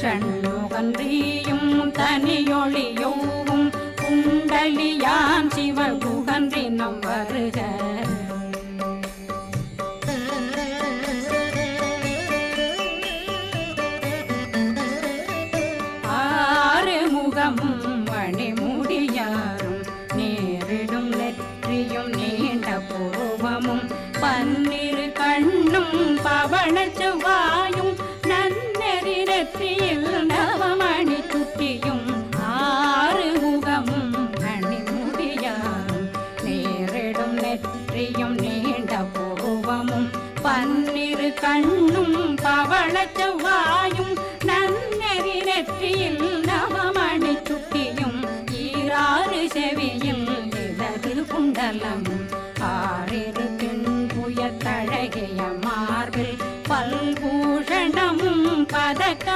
ஷண்முகன்றியும் தனியொளியோவும் குண்டலியான் சிவகுகன்றினம் வருக. பன்னிரு கண்ணும் பவனச்சுவா நெற்றியும் நீண்ட பூவமும் பன்னிரு கண்ணும் பவள செவ்வாயும் நன்னெறி நெற்றியில் நவமணி சுட்டியும் ஈராறு செவியும் இடத்தில் குண்டலம். ஆறிரு பின் புயத்தழகிய மார்பில் பல்பூஷணமும் பதக்க